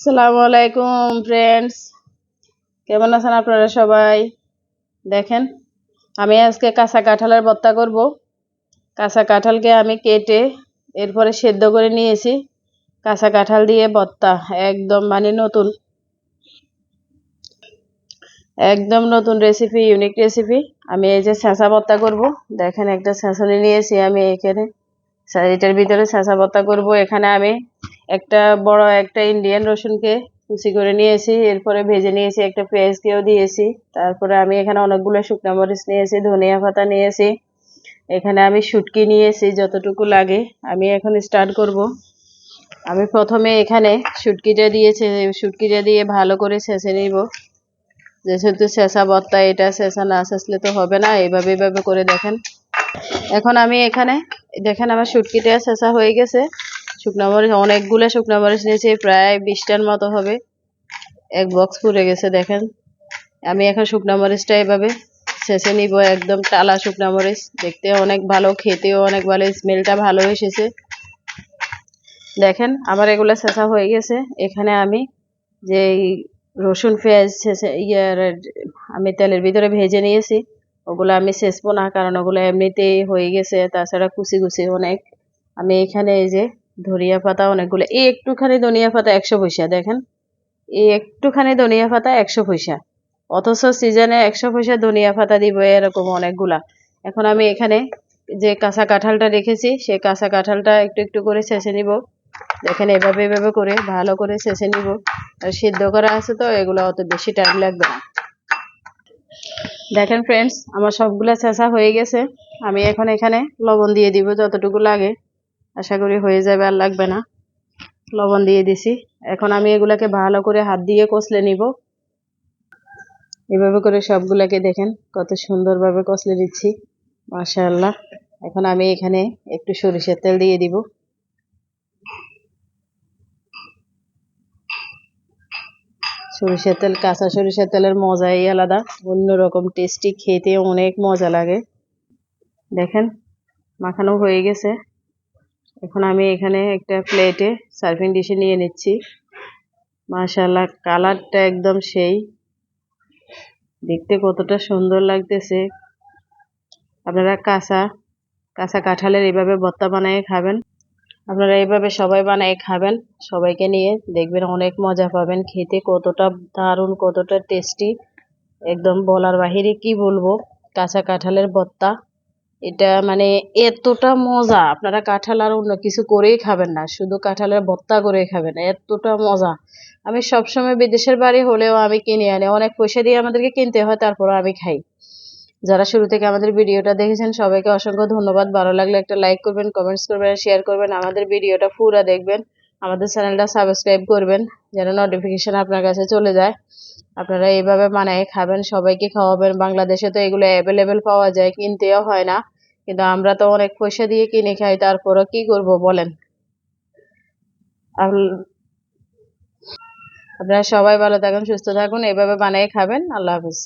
সালামু আলাইকুম ফ্রেন্ডস কেমন আছেন আপনারা সবাই? দেখেন, আমি আজকে কাঁচা কাঁঠালের ভর্তা করব। কাঁচা কাঁঠালকে আমি কেটে এরপরে সেদ্ধ করে নিয়েছি। কাঁচা কাঁঠাল দিয়ে ভর্তা, একদম মানে নতুন। একদম নতুন রেসিপি ইউনিক রেসিপি আমি এই যে ছেঁচা ভর্তা করব। দেখেন, একটা ছেঁচনি নিয়েছি আমি এখানে। এটার ভিতরে ছেঁচা ভর্তা করব। এখানে আমি একটা বড় একটা ইন্ডিয়ান রসুনকে কুচি করে নিয়েছি, এরপরে ভেজে নিয়েছি একটা পেঁয়াজকেও দিয়েছি, তারপরে আমি এখানে অনেকগুলো শুকনো মরিচ নিয়েছি, ধনিয়া পাতা নিয়েছি, এখানে আমি শুটকি নিয়েছি যতটুকু লাগে, আমি এখন স্টার্ট করব। আমি প্রথমে এখানে শুটকিটা দিয়েছি, শুটকিটা দিয়ে ভালো করে ছেঁচে নিব। যেহেতু শেষা বত্তা, এটা শেষা না শেষলে তো হবে না এইভাবে এইভাবে করে দেখেন। এখন আমি এখানে, দেখেন আমার শুটকিটা শেষা হয়ে গেছে। শুকনো মরিচ, অনেকগুলো শুকনো মরিচ নিয়েছি, প্রায় বিশটার মতো হবে। এক বক্স পুড়ে গেছে, দেখেন। আমি এখন শুকনো মরিচটা এভাবে শেষে নিব, একদম টালা শুকনো মরিচ। দেখতে অনেক ভালো, খেতেও অনেক ভালো, স্মেলটা ভালো এসেছে। দেখেন, আমার এগুলো শেষা হয়ে গেছে। এখানে আমি যে রসুন, পেঁয়াজ শেষে ইয়ার আমি তেলের ভিতরে ভেজে নিয়েছি। ওগুলো আমি শেষবো না, কারণ ওগুলো এমনিতেই হয়ে গেছে, তাছাড়া কুচি কুচি অনেক। আমি এখানে এই যে ধনিয়া পাতা অনেকগুলো। এই একটুখানি ধনিয়া পাতা একশো পয়সা, দেখেন। এই একটুখানি ধনিয়া পাতা একশো পয়সা। অথচ সিজনে একশো পয়সা ধনিয়া পাতা দিব এরকম অনেকগুলা। এখন আমি এখানে যে কাঁচা কাঁঠালটা রেখেছি, সেই কাঁচা কাঁঠালটা একটু একটু করে ছেঁচে নিব। দেখেন, এভাবে এভাবে করে, ভালো করে ছেঁচে নিব। আর সিদ্ধ করা আছে তো, এগুলো অত বেশি টাইম লাগবে না। দেখেন ফ্রেন্ডস আমার সবগুলো চেঁচা হয়ে গেছে। আমি এখন এখানে লবণ দিয়ে দিব যতটুকু লাগে। আশা করি হয়ে যাবে, আর লাগবে না। লবণ দিয়ে দিছি। এখন আমি এগুলাকে ভালো করে হাত দিয়ে কষলে নিব। এভাবে করে সবগুলাকে দেখেন, কত সুন্দরভাবে কষলে দিচ্ছি মাশাআল্লাহ। এখন আমি এখানে একটু সরিষার তেল দিয়ে দিব। সরিষার তেল, কাঁচা সরিষার তেলের মজাই আলাদা, অন্যরকম টেস্টি খেতে অনেক মজা লাগে। দেখেন, মাখানো হয়ে গেছে। এখন আমি এখানে একটা প্লেটে সার্ভিং ডিশে নিয়ে নিচ্ছি। মাশাল্লাহ কালারটা একদম সেই। দেখতে কতটা সুন্দর লাগতেছে। আপনারা কাঁচা কাঁচা কাঁঠালের এইভাবে ভর্তা বানিয়ে খাবেন। আপনারা এইভাবে সবাই বানিয়ে খাবেন, সবাইকে নিয়ে দেখবেন অনেক মজা পাবেন। খেতে কতটা দারুণ, কতটা টেস্টি একদম বলার বাহিরে কি বলব, কাঁচা কাঁঠালের ভর্তা এটা মানে এতটা মজা। আপনারা কাঁঠাল আর অন্য কিছু করেই খাবেন না, শুধু কাঁঠালের ভর্তা করেই খাবেন, এতটা মজা। আমি সবসময় বিদেশের বাড়ি হলেও আমি কিনে আনি, অনেক পয়সা দিয়ে আমাদেরকে কিনতে হয় তারপরও আমি খাই। যারা শুরু থেকে আমাদের ভিডিওটা দেখেছেন, সবাইকে অসংখ্য ধন্যবাদ। ভালো লাগলে একটা লাইক করবেন কমেন্টস করবেন শেয়ার করবেন, আমাদের ভিডিওটা পুরো দেখবেন। আমাদের চ্যানেলটা সাবস্ক্রাইব করবেন, যেন নোটিফিকেশন আপনার কাছে চলে যায়। আপনারা এইভাবে বানায় খাবেন, সবাইকে খাওয়াবেন। বাংলাদেশে তো এগুলো অ্যাভেলেবেল পাওয়া যায়, কিনতেও হয় না। কিন্তু আমরা তো অনেক পয়সা দিয়ে কিনে খাই তারপরে কি করব বলেন? আপনারা সবাই ভালো থাকুন, সুস্থ থাকুন এভাবে বানিয়ে খাবেন। আল্লাহ হাফিজ।